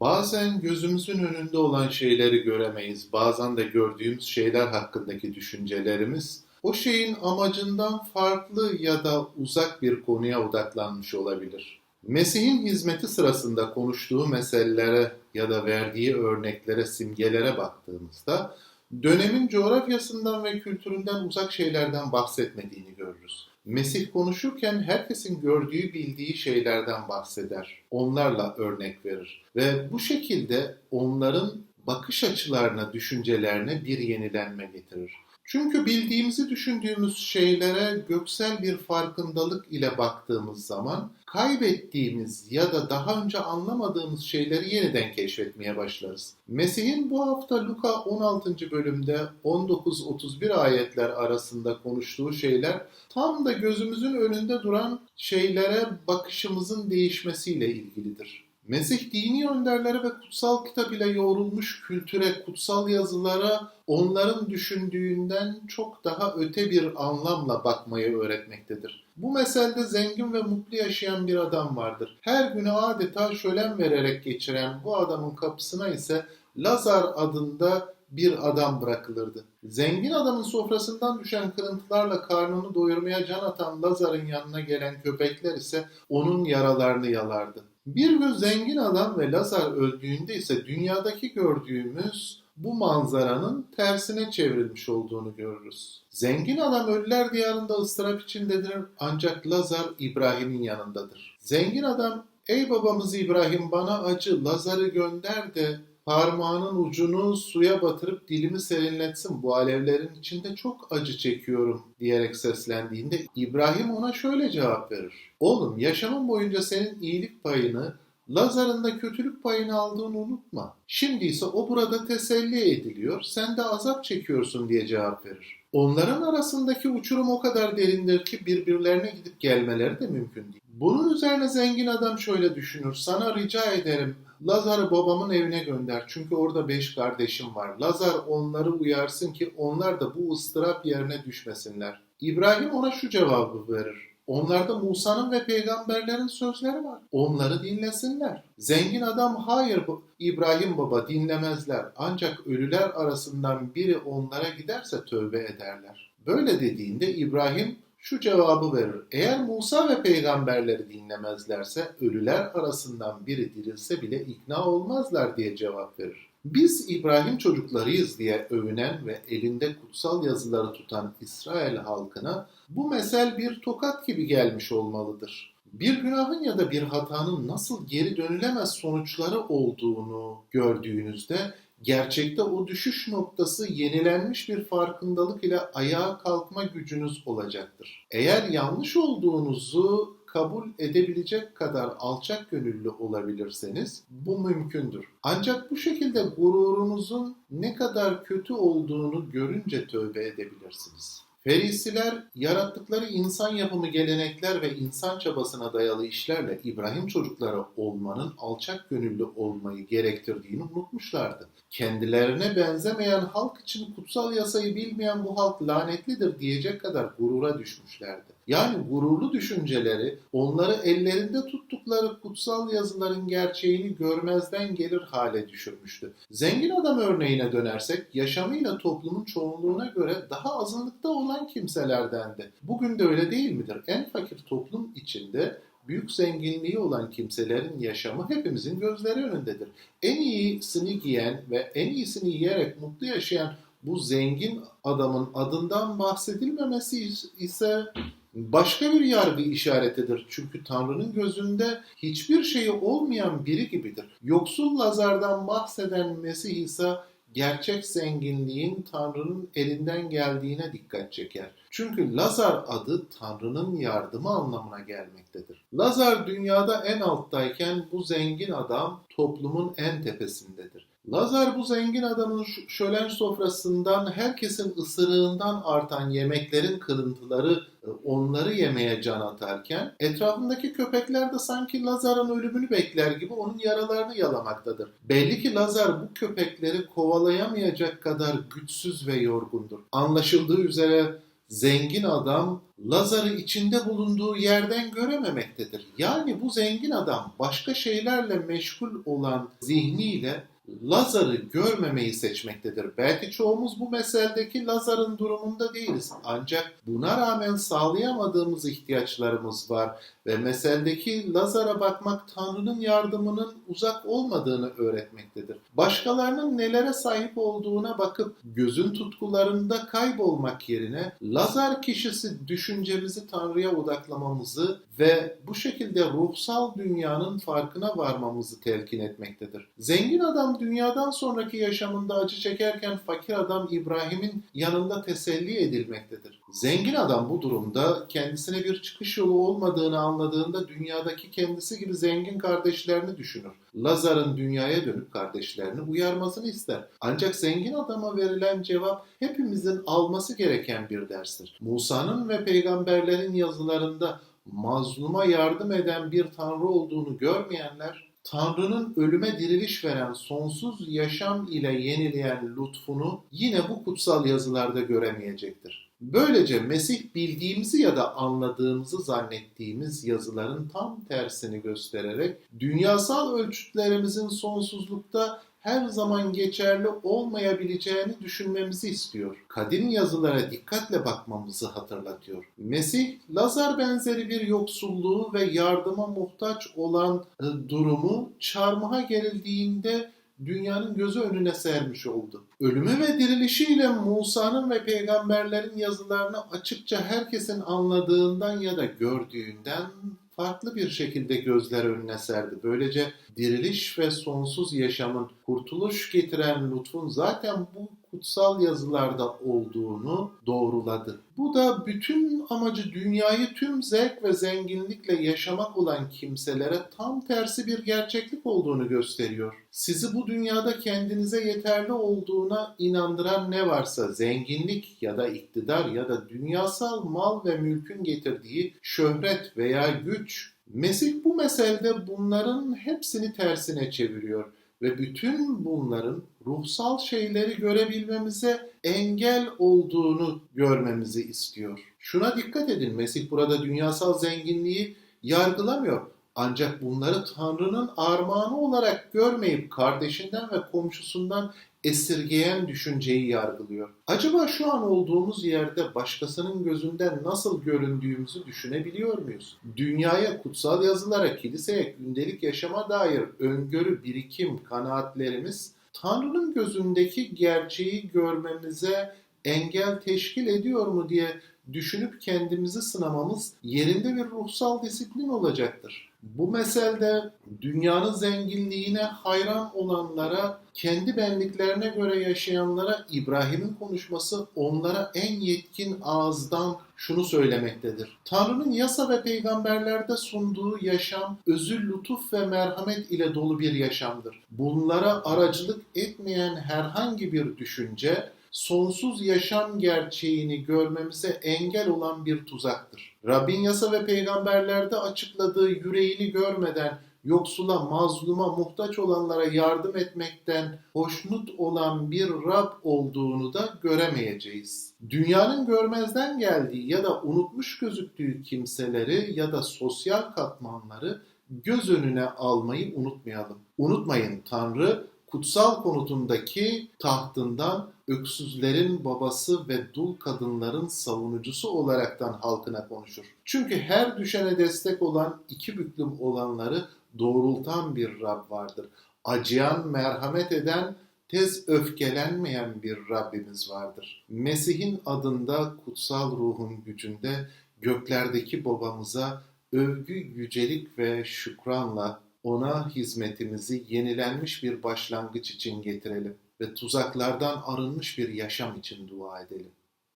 Bazen gözümüzün önünde olan şeyleri göremeyiz. Bazen de gördüğümüz şeyler hakkındaki düşüncelerimiz o şeyin amacından farklı ya da uzak bir konuya odaklanmış olabilir. Mesih'in hizmeti sırasında konuştuğu meselelere ya da verdiği örneklere, simgelere baktığımızda dönemin coğrafyasından ve kültüründen uzak şeylerden bahsetmediğini görürüz. Mesih konuşurken herkesin gördüğü bildiği şeylerden bahseder. Onlarla örnek verir. Ve bu şekilde onların bakış açılarına, düşüncelerine bir yenilenme getirir. Çünkü bildiğimizi düşündüğümüz şeylere göksel bir farkındalık ile baktığımız zaman kaybettiğimiz ya da daha önce anlamadığımız şeyleri yeniden keşfetmeye başlarız. Mesih'in bu hafta Luka 16. bölümde 19-31 ayetler arasında konuştuğu şeyler tam da gözümüzün önünde duran şeylere bakışımızın değişmesiyle ilgilidir. Mesih dini önderlere ve kutsal kitap ile yoğrulmuş kültüre, kutsal yazılara onların düşündüğünden çok daha öte bir anlamla bakmayı öğretmektedir. Bu meselede zengin ve mutlu yaşayan bir adam vardır. Her günü adeta şölen vererek geçiren bu adamın kapısına ise Lazar adında bir adam bırakılırdı. Zengin adamın sofrasından düşen kırıntılarla karnını doyurmaya can atan Lazar'ın yanına gelen köpekler ise onun yaralarını yalardı. Bir gün zengin adam ve Lazar öldüğünde ise dünyadaki gördüğümüz bu manzaranın tersine çevrilmiş olduğunu görürüz. Zengin adam ölüler diyarında ıstırap içindedir ancak Lazar İbrahim'in yanındadır. Zengin adam ey babamız İbrahim bana acı Lazar'ı gönder de parmağının ucunu suya batırıp dilimi serinletsin. Bu alevlerin içinde çok acı çekiyorum diyerek seslendiğinde İbrahim ona şöyle cevap verir. Oğlum yaşamın boyunca senin iyilik payını Lazar'ın da kötülük payını aldığını unutma. Şimdi ise o burada teselli ediliyor, sen de azap çekiyorsun diye cevap verir. Onların arasındaki uçurum o kadar derindir ki birbirlerine gidip gelmeleri de mümkün değil. Bunun üzerine zengin adam şöyle düşünür. Sana rica ederim Lazar'ı babamın evine gönder. Çünkü orada beş kardeşim var. Lazar onları uyarsın ki onlar da bu ıstırap yerine düşmesinler. İbrahim ona şu cevabı verir. Onlarda Musa'nın ve peygamberlerin sözleri var. Onları dinlesinler. Zengin adam hayır İbrahim baba dinlemezler. Ancak ölüler arasından biri onlara giderse tövbe ederler. Böyle dediğinde İbrahim şu cevabı verir. Eğer Musa ve peygamberleri dinlemezlerse ölüler arasından biri dirilse bile ikna olmazlar diye cevap verir. Biz İbrahim çocuklarıyız diye övünen ve elinde kutsal yazıları tutan İsrail halkına bu mesel bir tokat gibi gelmiş olmalıdır. Bir günahın ya da bir hatanın nasıl geri dönülemez sonuçları olduğunu gördüğünüzde gerçekte o düşüş noktası yenilenmiş bir farkındalık ile ayağa kalkma gücünüz olacaktır. Eğer yanlış olduğunuzu kabul edebilecek kadar alçak gönüllü olabilirseniz bu mümkündür. Ancak bu şekilde gururunuzun ne kadar kötü olduğunu görünce tövbe edebilirsiniz. Ferisiler yarattıkları insan yapımı gelenekler ve insan çabasına dayalı işlerle İbrahim çocukları olmanın alçak gönüllü olmayı gerektirdiğini unutmuşlardı. Kendilerine benzemeyen halk için kutsal yasayı bilmeyen bu halk lanetlidir diyecek kadar gurura düşmüşlerdi. Yani gururlu düşünceleri onları ellerinde tuttukları kutsal yazıların gerçeğini görmezden gelir hale düşürmüştü. Zengin adam örneğine dönersek yaşamıyla toplumun çoğunluğuna göre daha azınlıkta olan kimselerdendi. Bugün de öyle değil midir? En fakir toplum içinde büyük zenginliği olan kimselerin yaşamı hepimizin gözleri önündedir. En iyisini giyen ve en iyisini yiyerek mutlu yaşayan bu zengin adamın adından bahsedilmemesi ise başka bir yargı işaretidir. Çünkü Tanrı'nın gözünde hiçbir şeyi olmayan biri gibidir. Yoksul Lazar'dan bahseden Mesih ise gerçek zenginliğin Tanrı'nın elinden geldiğine dikkat çeker. Çünkü Lazar adı Tanrı'nın yardımı anlamına gelmektedir. Lazar dünyada en alttayken bu zengin adam toplumun en tepesindedir. Lazar bu zengin adamın şölen sofrasından herkesin ısırığından artan yemeklerin kırıntıları e, onları yemeye can atarken etrafındaki köpekler de sanki Lazar'ın ölümünü bekler gibi onun yaralarını yalamaktadır. Belli ki Lazar bu köpekleri kovalayamayacak kadar güçsüz ve yorgundur. Anlaşıldığı üzere zengin adam Lazar'ı içinde bulunduğu yerden görememektedir. Yani bu zengin adam başka şeylerle meşgul olan zihniyle Lazar'ı görmemeyi seçmektedir. Belki çoğumuz bu meseldeki Lazar'ın durumunda değiliz. Ancak buna rağmen sağlayamadığımız ihtiyaçlarımız var ve meseldeki Lazar'a bakmak Tanrı'nın yardımının uzak olmadığını öğretmektedir. Başkalarının nelere sahip olduğuna bakıp gözün tutkularında kaybolmak yerine Lazar kişisi düşüncemizi Tanrı'ya odaklamamızı ve bu şekilde ruhsal dünyanın farkına varmamızı telkin etmektedir. Zengin adam dünyadan sonraki yaşamında acı çekerken fakir adam İbrahim'in yanında teselli edilmektedir. Zengin adam bu durumda kendisine bir çıkış yolu olmadığını anladığında dünyadaki kendisi gibi zengin kardeşlerini düşünür. Lazar'ın dünyaya dönüp kardeşlerini uyarmasını ister. Ancak zengin adama verilen cevap hepimizin alması gereken bir derstir. Musa'nın ve peygamberlerin yazılarında mazluma yardım eden bir tanrı olduğunu görmeyenler Tanrı'nın ölüme diriliş veren sonsuz yaşam ile yenileyen lütfunu yine bu kutsal yazılarda göremeyecektir. Böylece Mesih bildiğimizi ya da anladığımızı zannettiğimiz yazıların tam tersini göstererek dünyasal ölçütlerimizin sonsuzlukta her zaman geçerli olmayabileceğini düşünmemizi istiyor. Kadim yazılara dikkatle bakmamızı hatırlatıyor. Mesih, Lazar benzeri bir yoksulluğu ve yardıma muhtaç olan e, durumu çarmıha gerildiğinde dünyanın gözü önüne sermiş oldu. Ölümü ve dirilişiyle Musa'nın ve peygamberlerin yazılarını açıkça herkesin anladığından ya da gördüğünden farklı bir şekilde gözler önüne serdi. Böylece diriliş ve sonsuz yaşamın kurtuluş getiren lütfun zaten bu kutsal yazılarda olduğunu doğruladı. Bu da bütün amacı dünyayı tüm zevk ve zenginlikle yaşamak olan kimselere tam tersi bir gerçeklik olduğunu gösteriyor. Sizi bu dünyada kendinize yeterli olduğuna inandıran ne varsa zenginlik ya da iktidar ya da dünyasal mal ve mülkün getirdiği şöhret veya güç Mesih bu meselede bunların hepsini tersine çeviriyor ve bütün bunların ruhsal şeyleri görebilmemize engel olduğunu görmemizi istiyor. Şuna dikkat edin Mesih burada dünyasal zenginliği yargılamıyor. Ancak bunları Tanrı'nın armağanı olarak görmeyip kardeşinden ve komşusundan esirgeyen düşünceyi yargılıyor. Acaba şu an olduğumuz yerde başkasının gözünden nasıl göründüğümüzü düşünebiliyor muyuz? Dünyaya, kutsal yazılara, kiliseye, gündelik yaşama dair öngörü, birikim, kanaatlerimiz Tanrı'nın gözündeki gerçeği görmemize engel teşkil ediyor mu diye düşünüp kendimizi sınamamız yerinde bir ruhsal disiplin olacaktır. Bu meselde dünyanın zenginliğine hayran olanlara, kendi benliklerine göre yaşayanlara İbrahim'in konuşması onlara en yetkin ağızdan şunu söylemektedir. Tanrı'nın yasa ve peygamberlerde sunduğu yaşam özül, lütuf ve merhamet ile dolu bir yaşamdır. Bunlara aracılık etmeyen herhangi bir düşünce sonsuz yaşam gerçeğini görmemize engel olan bir tuzaktır. Rabbin yasa ve peygamberlerde açıkladığı yüreğini görmeden yoksula, mazluma, muhtaç olanlara yardım etmekten hoşnut olan bir Rab olduğunu da göremeyeceğiz. Dünyanın görmezden geldiği ya da unutmuş gözüktüğü kimseleri ya da sosyal katmanları göz önüne almayı unutmayalım. Unutmayın Tanrı kutsal konutundaki tahtından öksüzlerin babası ve dul kadınların savunucusu olaraktan halkına konuşur. Çünkü her düşene destek olan iki büklüm olanları doğrultan bir Rab vardır. Acıyan, merhamet eden, tez öfkelenmeyen bir Rabbimiz vardır. Mesih'in adında kutsal ruhun gücünde göklerdeki babamıza övgü, yücelik ve şükranla ona hizmetimizi yenilenmiş bir başlangıç için getirelim ve tuzaklardan arınmış bir yaşam için dua edelim.